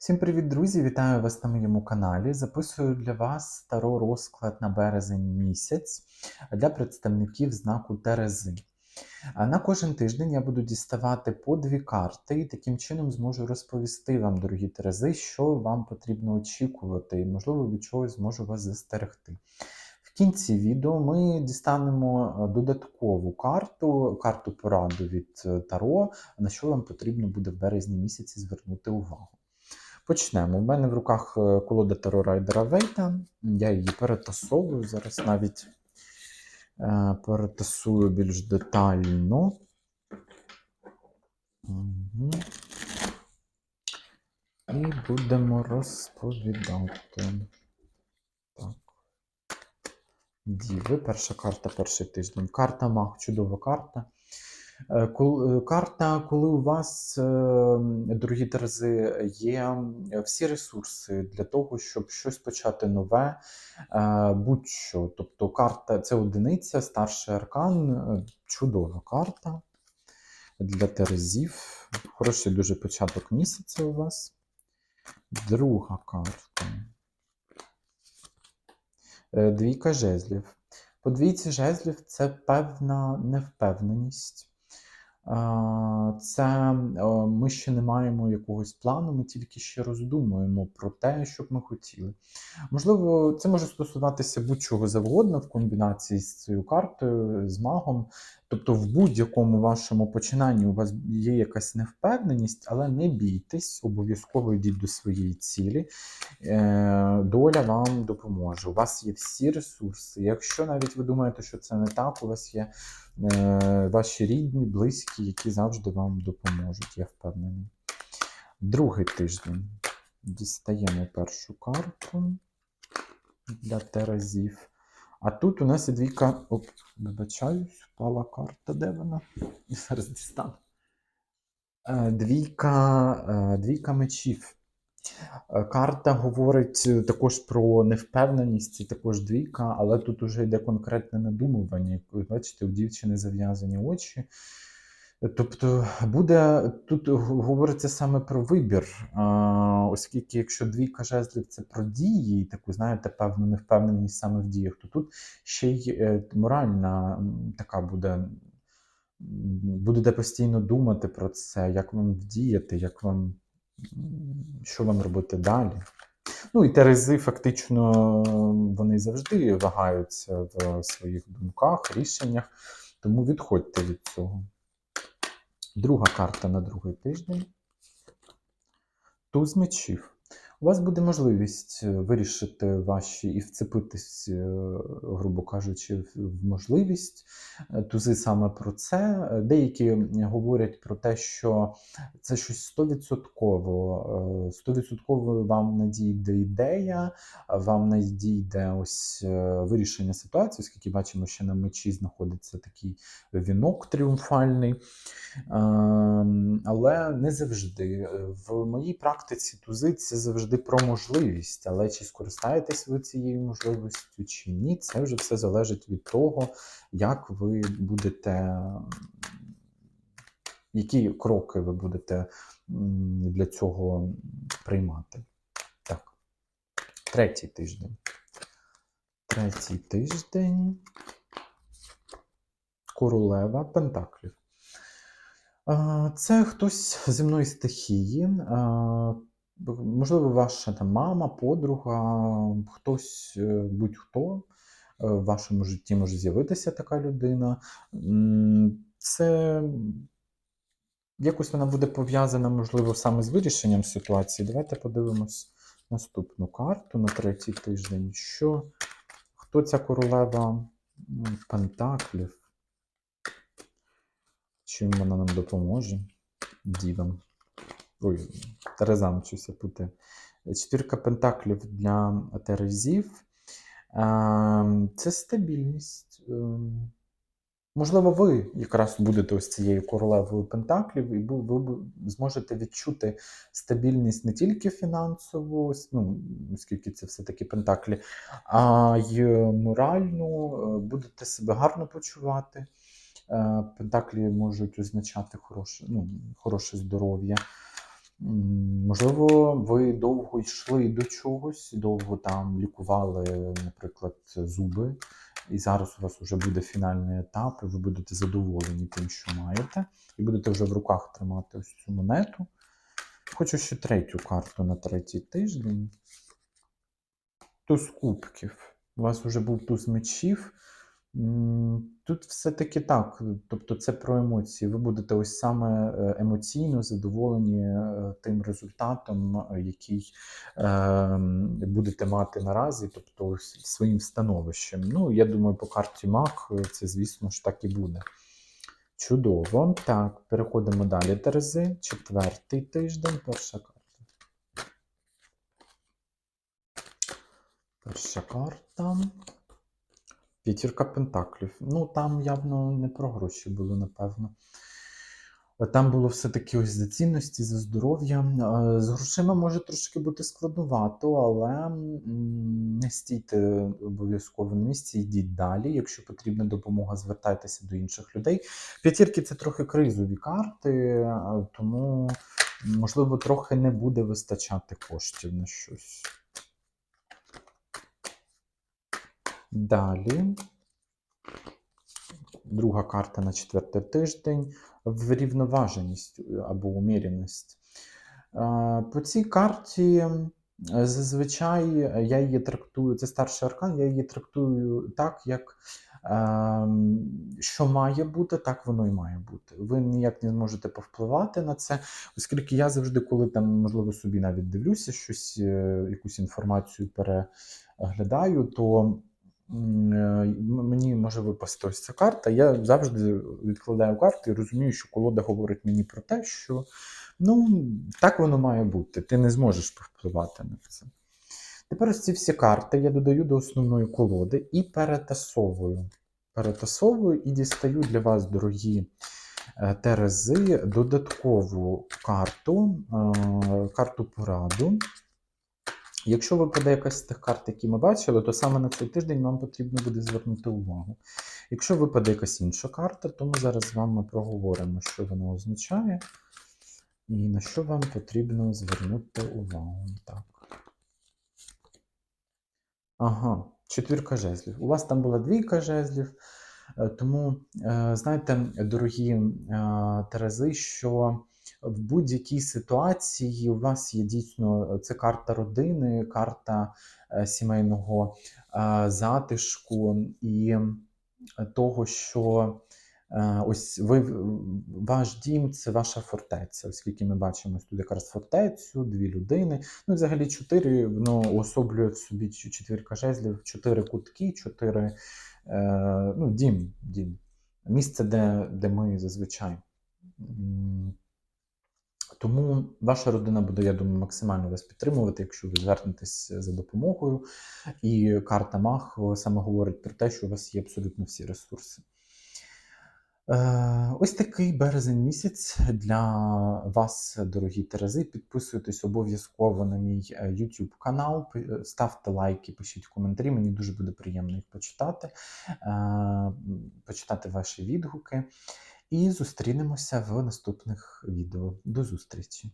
Всім привіт, друзі! Вітаю вас на моєму каналі. Записую для вас таро розклад на березень місяць для представників знаку Терези. На кожен тиждень я буду діставати по дві карти і таким чином зможу розповісти вам, дорогі Терези, що вам потрібно очікувати, і, можливо, від чогось зможу вас застерегти. В кінці відео ми дістанемо е, додаткову карту, карту пораду від е, Таро, на що вам потрібно буде в березні місяці звернути увагу. Почнемо. У мене в руках е, колода Таро Райдера Вейта. Я її перетасовую. Зараз навіть е, перетасую більш детально. Угу. І будемо розповідати. Так. Діви, перша карта, перший тиждень. Карта Маг, чудова карта. Е, е, Карта, коли у вас, е, дорогі Терези, є всі ресурси для того, щоб щось почати нове, будь-що. Тобто карта це одиниця, старший аркан, чудова карта для Терезів. Хороший дуже початок місяця у вас. Друга карта. Двійка жезлів. По двійці жезлів це певна невпевненість. Це ми ще не маємо якогось плану, ми тільки ще роздумуємо про те, що б ми хотіли. Можливо, це може стосуватися будь-чого завгодно в комбінації з цією картою, з магом. Тобто, в будь-якому вашому починанні у вас є якась невпевненість, але не бійтесь, обов'язково йдіть до своєї цілі. Е, Доля вам допоможе. У вас є всі ресурси. Якщо навіть ви думаєте, що це не так, у вас є ваші рідні, близькі, які завжди вам допоможуть, я впевнений. Другий тиждень. Дістаємо першу карту для Терезів. А тут у нас є двійка. Оп, вибачаюсь, впала карта, де вона? Зараз дістану. Е, Двійка, е, двійка мечів. Е, Карта говорить е, також про невпевненість, це також двійка, але тут уже йде конкретне надумування. Як ви бачите, у дівчини зав'язані очі. Е, Тобто буде тут говориться саме про вибір, оскільки якщо двійка жезлів це про дії, таку, знаєте, певну невпевненість саме в діях, то тут ще й моральна така буде. Будете постійно думати про це, як вам вдіяти, як вам, що вам робити далі. Ну і Терези фактично вони завжди вагаються в своїх думках, рішеннях, тому відходьте від цього. Друга карта на другий тиждень. Туз мечів. У вас буде можливість е, вирішити ваші і вцепитись, е, грубо кажучи, в можливість. Е, Тузи саме про це. Деякі говорять про те, що це щось стовідсотково. е, Стовідсотково вам надійде ідея, вам надійде ось вирішення ситуації, оскільки бачимо, що на мечі знаходиться такий вінок тріумфальний. Ем, Але не завжди. В моїй практиці тузи це завжди про можливість, але чи скористаєтесь ви цією можливістю чи ні, це вже все залежить від того, як ви будете, які кроки ви будете для цього приймати. Так. Третій тиждень. Третій тиждень. Королева Пентаклів. Це хтось земної стихії. Можливо, ваша там мама, подруга, хтось, е, будь-хто е, в вашому житті може з'явитися така людина. Це якось вона буде пов'язана, можливо, саме з вирішенням ситуації. Давайте подивимось наступну карту на третій тиждень. Що, хто ця королева Пентаклів? Чим вона нам допоможе? Дівам. Ой, Терезам щось пути. Четвірка пентаклів для Терезів. Ем, Це стабільність. Ем, Можливо, ви якраз будете ось цією королевою пентаклів, і ви, зможете відчути стабільність не тільки фінансову, ну, оскільки це все-таки пентаклі, а й моральну, е, будете себе гарно почувати. Е, Пентаклі можуть означати хороше, ну, хороше здоров'я. Можливо, ви довго йшли до чогось, довго там лікували, наприклад, зуби, і зараз у вас вже буде фінальний етап, і ви будете задоволені тим, що маєте, і будете вже в руках тримати ось цю монету. Хочу ще третю карту на третій тиждень. Туз кубків. У вас вже був туз мечів. Тут все-таки так. Тобто це про емоції. Ви будете ось саме е, емоційно задоволені е, тим результатом, е, який е, будете мати наразі, тобто своїм становищем. Ну, я думаю, по карті Мак це, звісно ж, так і буде. Чудово. Так, переходимо далі. Терези. Четвертий тиждень, перша карта. Перша карта. П'ятірка Пентаклів. Ну, там явно не про гроші було, напевно. Там було все-таки ось за цінності, за здоров'я. Е, З грошима може трошки бути складновато, але не стійте обов'язково на місці, йдіть далі. Якщо потрібна допомога, звертайтеся до інших людей. П'ятірки це трохи кризові карти, е, тому, можливо, трохи не буде вистачати коштів на щось. Далі. Друга карта на четвертий тиждень. Врівноваженість або уміряність. Е, По цій карті е, зазвичай я її трактую, це старший аркан, я її трактую так, як е, що має бути, так воно і має бути. Ви ніяк не зможете повпливати на це, оскільки я завжди, коли там, можливо, собі навіть дивлюся щось, е, якусь інформацію переглядаю, то е, мені може випасти ось ця карта. Я завжди відкладаю карту і розумію, що колода говорить мені про те, що ну, так воно має бути. Ти не зможеш повпливати на це. Тепер ось ці всі карти я додаю до основної колоди і перетасовую. Перетасовую і дістаю для вас, дорогі е, Терези, додаткову карту, е, карту пораду. Якщо випаде якась з тих карт, які ми бачили, то саме на цей тиждень вам потрібно буде звернути увагу. Якщо випаде якась інша карта, то ми зараз з вами проговоримо, що вона означає, і на що вам потрібно звернути увагу. Так. Ага, четвірка жезлів. У вас там була двійка жезлів, е, тому е, знаєте, дорогі е, Терези, що в будь-якій ситуації у вас є дійсно це карта родини, карта е, сімейного е, затишку і е, того, що е, ось ви, ваш дім це ваша фортеця, оскільки ми бачимо тут якраз фортецю, дві людини. Ну, взагалі, чотири воно уособлює в собі четвірка жезлів, чотири кутки, чотири е, ну, дім, дім. Місце, де, де ми зазвичай. Тому ваша родина буде, я думаю, максимально вас підтримувати, якщо ви звернетесь за допомогою. І карта Мах саме говорить про те, що у вас є абсолютно всі ресурси. Е, Ось такий березень місяць для вас, дорогі Терези. Підписуйтесь обов'язково на мій е, YouTube канал, е, ставте лайки, пишіть коментарі. Мені дуже буде приємно їх почитати, е, почитати ваші відгуки. І зустрінемося в наступних відео. До зустрічі!